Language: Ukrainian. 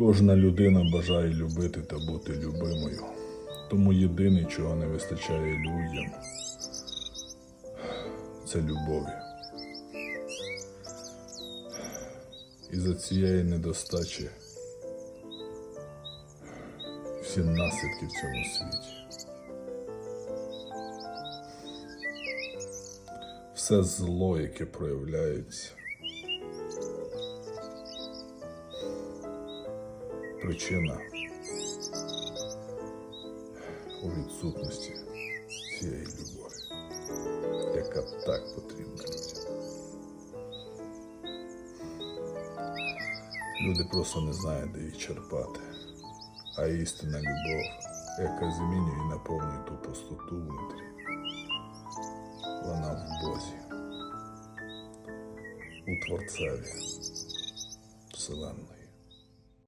Кожна людина бажає любити та бути любимою. Тому єдине, чого не вистачає людям, це любові. І за цієї недостачі всі наслідки в цьому світі. Все зло, яке проявляється. Причина у відсутності цієї любові, яка так потрібна людям. Люди просто не знають, де її черпати. А істинна любов, яка змінює і наповнює ту пустоту внутрі, вона в Бозі, у Творцеві Вселенної.